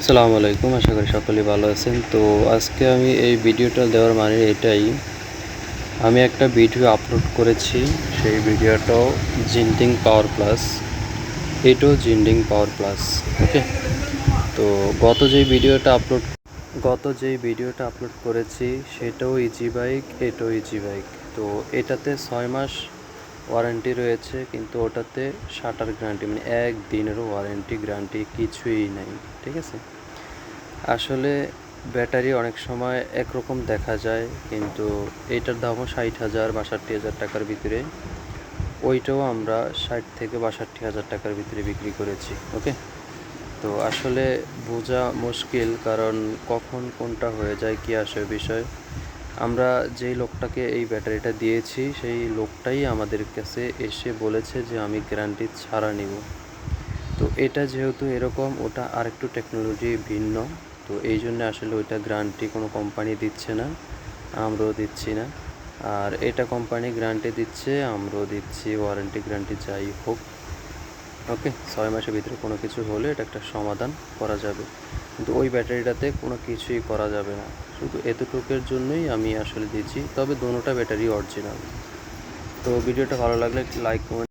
আসসালামু আলাইকুম, আশা করি সকলেই ভালো আছেন। তো আজকে আমি এই ভিডিওটা দেওয়ার মানে এটাই, আমি একটা ভিডিও আপলোড করেছি, সেই ভিডিওটাও জিন্ডিং পাওয়ার প্লাস, এটাও জিন্ডিং পাওয়ার প্লাস, ওকে? তো গত যে ভিডিওটা আপলোড, গত যেই ভিডিওটা আপলোড করেছি, সেটাও ইজি বাইক এটাও ইজি বাইক তো এটাতে ছয় মাস ওয়ারেন্টি রয়েছে, কিন্তু ওটাতে শাটার গ্যারান্টি মানে এক দিনেরও ওয়ারেন্টি, গ্যারান্টি কিছুই নাই, ঠিক আছে? আসলে ব্যাটারি অনেক সময় একরকম দেখা যায়, কিন্তু এটার দামও ষাট হাজার বাষট্টি হাজার টাকার ভিতরে। ওইটাও আমরা ষাট থেকে বাষট্টি হাজার টাকার ভিতরে বিক্রি করেছি, ওকে? তো আসলে বোঝা মুশকিল, কারণ কখন কোনটা হয়ে যায়, কি আসে বিষয়। আমরা যেই লোকটাকে এই ব্যাটারিটা দিয়েছি, সেই লোকটাই আমাদের কাছে এসে বলেছে যে আমি গ্যারান্টি ছাড়া নিব। তো এটা যেহেতু এরকম, ওটা আরেকটু টেকনোলজি ভিন্ন। তো এই জন্য আসলে ওইটা গ্যারান্টি কোনো কোম্পানি দিচ্ছে না, আমরাও দিচ্ছি না। আর এটা কোম্পানি গ্যারান্টি দিচ্ছে, আমরাও দিচ্ছি ওয়ারেন্টি গ্যারান্টি যাই হোক। ওকে, ছয় মাসের ভিতরে কোনো কিছু হলে এটা একটা সমাধান করা যাবে। কিন্তু ওই ব্যাটারিটাতে কোনো কিছুই করা যাবে না। শুধু এতটুকের জন্যই আমি আসলে দিচ্ছি, তবে দোনোটা ব্যাটারি অরিজিনাল তো ভিডিওটা ভালো লাগলে লাইক কমেন্ট